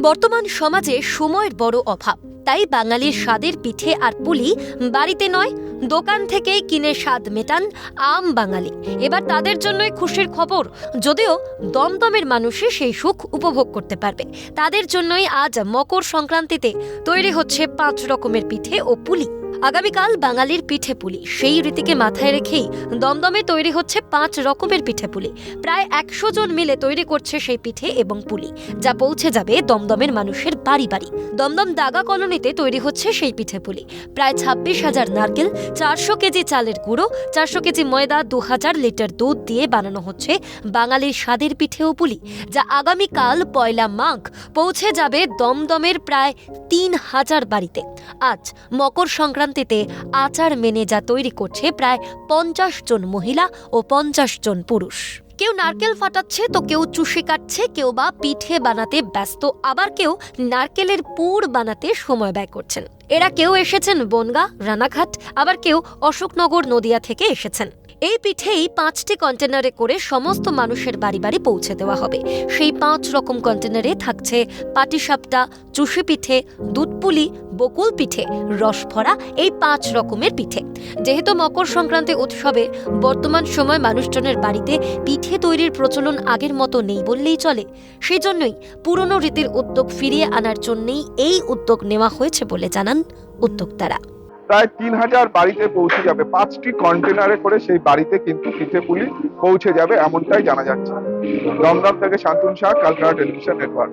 বর্তমান সমাজে সময়ের বড় অভাব। তাই বাঙালির স্বাদের পিঠে আর পুলি বাড়িতে নয়, দোকান থেকে কিনে স্বাদ মেটান আম বাঙালি। এবার তাদের জন্যই খুশির খবর, যদিও দমদমের মানুষই সেই সুখ উপভোগ করতে পারবে। তাদের জন্যই আজ মকর সংক্রান্তিতে তৈরি হচ্ছে পাঁচ রকমের পিঠে ও পুলি। আগামীকাল বাঙালির পিঠে পুলি। সেই রীতিকে মাথায় রেখেই দমদমে তৈরি হচ্ছে পাঁচ রকমের পিঠে পুলি। প্রায় একশো জন মিলে তৈরি করছে সেই পিঠে এবং পুলি, যা পৌঁছে যাবে দমদমের মানুষের বাড়ি বাড়ি। দমদম দাগা কলোনিতে তৈরি হচ্ছে সেই পিঠে পুলি। প্রায় ছাব্বিশ হাজার নারকেল, চারশো কেজি চালের গুঁড়ো, চারশো কেজি ময়দা, দু হাজার লিটার দুধ দিয়ে বানানো হচ্ছে বাঙালির স্বাদের পিঠে ও পুলি, যা আগামীকাল পয়লা মাঘ পৌঁছে যাবে দমদমের প্রায় তিন হাজার বাড়িতে। আজ মকর সংক্রান্তিতে আচার মেনে যা তৈরি করছে প্রায় পঞ্চাশ জন মহিলা ও পঞ্চাশ জন পুরুষ। কেউ নারকেল ফাটাচ্ছে, তো কেউ চুষে কাটছে, কেউ বা পিঠে বানাতে ব্যস্ত, আবার কেউ নারকেলের পুর বানাতে সময় ব্যয় করছেন। এরা কেউ এসেছেন বনগা, রানাঘাট, আবার কেউ অশোকনগর, নদিয়া থেকে এসেছেন। এই পিঠেই পাঁচটি কন্টেনারে করে সমস্ত মানুষের বাড়ি বাড়ি পৌঁছে দেওয়া হবে। সেই পাঁচ রকম কন্টেনারে থাকছে পাটিসাপটা, চুষি পিঠে, দুধপুলি, বকুল পিঠে, রসভরা, এই পাঁচ রকমের পিঠে। যেহেতু মকর সংক্রান্তি উৎসবে বর্তমান সময় মানুষজনের বাড়িতে পিঠে তৈরির প্রচলন আগের মতো নেই বললেই চলে সেই জন্যই পুরনো রীতির উদ্যোগ ফিরিয়ে আনার জন্যই এই উদ্যোগ নেওয়া হয়েছে বলে জানান উদ্যোক্তারা। প্রায় তিন হাজার বাড়িতে পৌঁছে যাবে। পাঁচটি কন্টেনারে করে সেই বাড়িতে কিন্তু পিঠে পুলি পৌঁছে যাবে, এমনটাই জানা যাচ্ছে। দমদম থেকে Shantanu Shah Calcutta television network.